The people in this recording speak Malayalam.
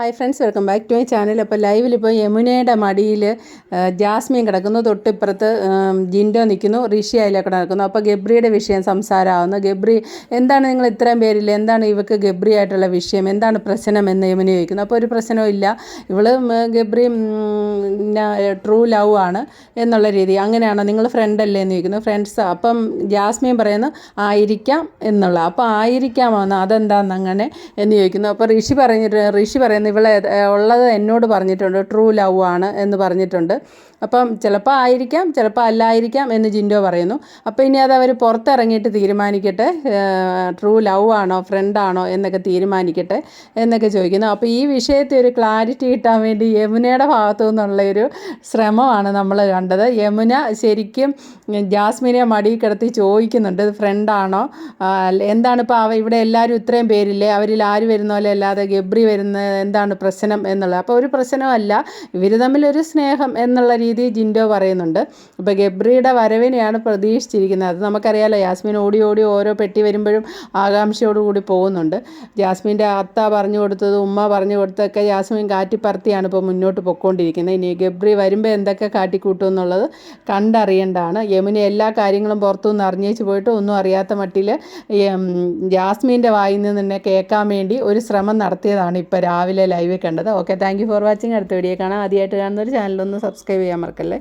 Hi friends welcome back to my channel അപ്പോൾ ലൈവിൽ ഇപ്പോൾ യമുനയുടെ മടിയിൽ ജാസ്മിൻ കിടക്കുന്നു. തൊട്ടിപ്പുറത്ത് ജിൻഡോ നിൽക്കുന്നു ഋഷി അതിലൊക്കെ നടക്കുന്നു. അപ്പോൾ ഗബ്രിയുടെ വിഷയം സംസാരമാവുന്നു. ഗബ്രി എന്താണ് നിങ്ങൾ ഇത്രയും പേരിൽ എന്താണ് ഇവക്ക് ഗബ്രി ആയിട്ടുള്ള വിഷയം? എന്താണ് പ്രശ്നം എന്ന് യമുന ചോദിക്കുന്നു. അപ്പോൾ ഒരു പ്രശ്നവും ഇല്ല. ഇവൾ ഗബ്രി ട്രൂ ലവ് ആണ് എന്നുള്ള രീതി. അങ്ങനെയാണോ? നിങ്ങൾ ഫ്രണ്ട് അല്ലേ എന്ന് ചോദിക്കുന്നു. ഫ്രണ്ട്സ് അപ്പം ജാസ്മിൻ പറയുന്നു ആയിരിക്കാം എന്നുള്ള. അപ്പോൾ ആയിരിക്കാമോ എന്ന് അതെന്താന്ന് അങ്ങനെ എന്ന് ചോദിക്കുന്നു. അപ്പോൾ ഋഷി പറഞ്ഞിട്ട് ഋഷി പറയുന്നു ഇവളെ ഉള്ളത് എന്നോട് പറഞ്ഞിട്ടുണ്ട്. ട്രൂ ലവ് ആണ് എന്ന് പറഞ്ഞിട്ടുണ്ട്. അപ്പം ചിലപ്പോൾ ആയിരിക്കാം ചിലപ്പോൾ അല്ലായിരിക്കാം എന്ന് ജിൻഡോ പറയുന്നു. അപ്പോൾ ഇനി അത് അവർ പുറത്തിറങ്ങിയിട്ട് തീരുമാനിക്കട്ടെ. ട്രൂ ലവ് ആണോ ഫ്രണ്ടാണോ എന്നൊക്കെ തീരുമാനിക്കട്ടെ എന്നൊക്കെ ചോദിക്കുന്നു. അപ്പോൾ ഈ വിഷയത്തെ ഒരു ക്ലാരിറ്റി കിട്ടാൻ വേണ്ടി യമുനയുടെ ഭാഗത്തു നിന്നുള്ള ഒരു ശ്രമമാണ് നമ്മൾ കണ്ടത്. യമുന ശരിക്കും ജാസ്മിനെ മടി കിടത്തി ചോദിക്കുന്നുണ്ട് ഫ്രണ്ടാണോ എന്താണ് ഇപ്പോൾ അവ ഇവിടെ എല്ലാവരും ഇത്രയും പേരില്ലേ? അവരിൽ ആര് വരുന്ന പോലെ അല്ലാതെ ഗബ്രി വരുന്ന എന്താണ് പ്രശ്നം എന്നുള്ളത്. അപ്പോൾ ഒരു പ്രശ്നമല്ല ഇവർ തമ്മിലൊരു സ്നേഹം എന്നുള്ള രീതി ജിൻഡോ പറയുന്നുണ്ട്. ഇപ്പോൾ ഗബ്രിയുടെ വരവിനെയാണ് പ്രതീക്ഷിച്ചിരിക്കുന്നത്. അത് നമുക്കറിയാലോ യാസ്മിൻ ഓടി ഓടി ഓരോ പെട്ടി വരുമ്പോഴും ആകാംക്ഷയോടുകൂടി പോകുന്നുണ്ട്. ജാസ്മിന്റെ അത്ത പറഞ്ഞു കൊടുത്തത് ഉമ്മ പറഞ്ഞു കൊടുത്തതൊക്കെ ജാസ്മിൻ കാറ്റിപ്പറത്തിയാണ് ഇപ്പോൾ മുന്നോട്ട് പൊയ്ക്കൊണ്ടിരിക്കുന്നത്. ഇനി ഗബ്രി വരുമ്പോൾ എന്തൊക്കെ കാട്ടിക്കൂട്ടും എന്നുള്ളത് കണ്ടറിയേണ്ടതാണ്. യമുന എല്ലാ കാര്യങ്ങളും പുറത്തുനിന്ന് അറിഞ്ഞേച്ച് പോയിട്ട് ഒന്നും അറിയാത്ത മട്ടിൽ ജാസ്മിന്റെ വായിൽ നിന്ന് തന്നെ കേൾക്കാൻ വേണ്ടി ഒരു ശ്രമം നടത്തിയതാണ് ഇപ്പോൾ രാവിലെ ലൈവിൽ കണ്ടത്. ഓക്കെ താങ്ക് ഫോർ വാച്ചിങ് അടുത്ത വീഡിയോ കാണാം. ആദ്യമായിട്ട് കാണുന്ന ഒരു ചാനലൊന്ന് സബ്സ്ക്രൈബ് ചെയ്യാൻ മറക്കല്ലേ?